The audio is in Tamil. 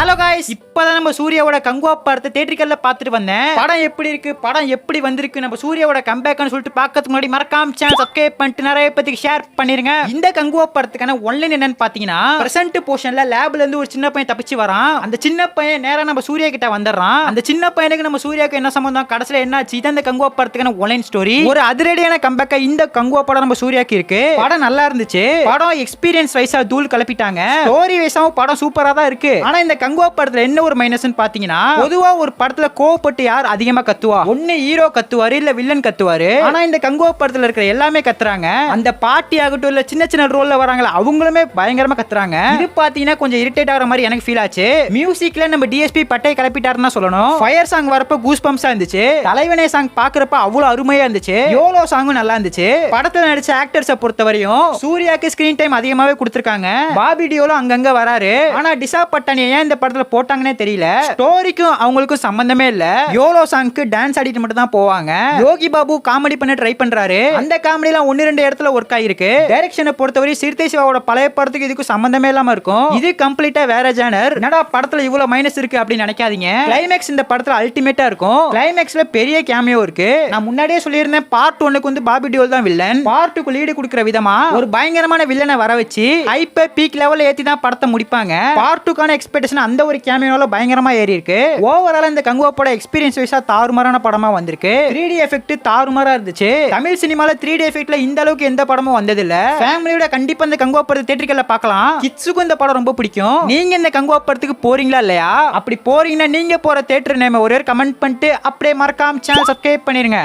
காய்ஸ் இப்பதான் நம்ம சூர்யாவோட கங்குவா படத்தை தேட்டரிக்கல்ல பார்த்துட்டு வந்தேன். படம் எப்படி இருக்கு? படம் எப்படி வந்திருக்கு? நம்ம சூர்யாவோட கம்பேக்னு சொல்லிட்டு பார்க்கறதுக்கு முன்னாடி மறக்காம சேனல் சப்ஸ்கிரைப் பண்ணிட்டு நிறைய பேத்துக்கு ஷேர் பண்ணிருங்க. இந்த கங்குவா படத்துக்கான ஒன்லைன் என்னன்னு பாத்தீங்கன்னா பிரசன்ட் போர்ஷன்ல லேப்ல இருந்து ஒரு சின்ன பையன் தப்பிச்சு வரான். அந்த சின்ன பையன் நேரா நம்ம சூர்யா கிட்ட வந்துடுறான். அந்த சின்ன பையனுக்கு நம்ம சூர்யாவுக்கு என்ன சம்பந்தம்? கடைசியில என்னாச்சு இதான் இந்த கங்குவா படத்துக்கான ஒன்லைன் ஸ்டோரி ஒரு அதிரடியான கம்பேக்கா இந்த கங்குவா படம் நம்ம சூர்யாக்கு இருக்கு. படம் நல்லா இருந்துச்சு. படம் எக்ஸ்பீரியன்ஸ் வைஸா தூள் கலப்பிட்டாங்க. ஸ்டோரி வைஸாவும் படம் சூப்பரா தான் இருக்கு. ஆனா இந்த கங்குவா படத்துல என்ன ஒரு மைனஸ்னு பாத்தீங்கன்னா பொதுவா ஒரு படத்துல கோவப்பட்டு யார் அதிகமா கத்துவா? ஒண்ணு ஹீரோ கத்துவாரு இல்ல வில்லன் கத்துவாரு. ஆனா இந்த கங்குவா படத்துல இருக்கிற எல்லாமே கத்துறாங்க. அந்த பாட்டி ஆகட்டும் இல்ல சின்ன சின்ன ரோல்ல வராங்களா அவங்களுமே பயங்கரமா கத்துறாங்க. இது பாத்தீங்கன்னா கொஞ்சம் இரிட்டேட் ஆகிற மாதிரி எனக்கு ஃபீல் ஆச்சு. மியூசிக்ல நம்ம டிஎஸ்பி பட்டை கிளப்பிட்டாருன்னு தான் சொல்லணும். ஃபயர் சாங் வரப்ப கூஸ் பம்ப்ஸா இருந்துச்சு. தலைவனே சாங் பாக்குறப்ப அவ்வளவு அருமையா இருந்துச்சு. யோலோ சாங்கும் நல்லா இருந்துச்சு. படத்துல நடிச்ச ஆக்டர்ஸை பொறுத்த வரையும் சூர்யாக்கு ஸ்கிரீன் டைம் அதிகமாவே கொடுத்துருக்காங்க. பாபி டியோலும் அங்கங்க வராரு. ஆனா டிசா பட்டானி ஏன் இந்த படத்துல போட்டாங்கன்னே தெரியல. ஸ்டோரிக்கும் அவங்களுக்கும் சம்பந்தமே இல்ல. யோலோ சாங்க்கு டான்ஸ் ஆடிட்டு மட்டும் தான் போவாங்க. யோகி பாபு காமெடி பண்ண ட்ரை பண்றாரு. அந்த காமெடிலாம் ஒன்னு ரெண்டு இடத்துல ஒர்க் ஆயிருக்கு. டைரக்ஷனை பொறுத்தவரை சிறுத்தை சிவாவோட பழைய படத்துக்கு இதுக்கு சம்பந்தமே இல்லாம இருக்கும். இது கம்ப்ளீட்டா வேற ஜானர் என்னடா படத்துல இவ்வளவு மைனஸ் இருக்கு அப்படின்னு நினைக்காதீங்க. கிளைமேக்ஸ் இந்த படத்துல அல்டிமேட்டா இருக்கும். கிளைமேக்ஸ்ல பெரிய கேமியோ இருக்கு. நான் முன்னாடியே சொல்லியிருந்தேன் பார்ட் ஒன்னுக்கு வந்து பாபி டியோல் தான் வில்லன் பார்ட் டூக்கு லீடு கொடுக்குற விதமா ஒரு பயங்கரமான வில்லனை வர வச்சு ஹைப்பை பீக் லெவல்ல ஏத்தி தான் படத்தை முடிப்பாங்க. பார்ட் டூக்கான எக்ஸ்பெக்டேஷன் அந்த ஒரு கேமியோல பயங்கரமா ஏறி இருக்கு ஓவரால இந்த கங்குவா படம் எக்ஸ்பீரியன்ஸ் வைஸா தாறுமாறான படமா வந்திருக்கு. த்ரீ டி எஃபெக்ட் தாறுமாறா இருந்துச்சு. தமிழ் சினிமால த்ரீ டி எஃபெக்ட்ல இந்த அளவுக்கு எந்த படமும் வந்தது இல்ல ஃபேமிலியோட கண்டிப்பா இந்த கங்குவா படத்தை தேட்டரிக்கல்ல பார்க்கலாம். கிட்ஸுக்கும் இந்த படம் ரொம்ப பிடிக்கும். நீங்க இந்த கங்குவா படத்துக்கு போறீங்களா இல்லையா? அப்படி போறீங்கன்னா நீங்க போற தேட்டர் நேம ஒரே கமெண்ட் பண்ணிட்டு அப்படியே மறக்காம சேனல் சப்ஸ்கிரைப் பண்ணிருங்க.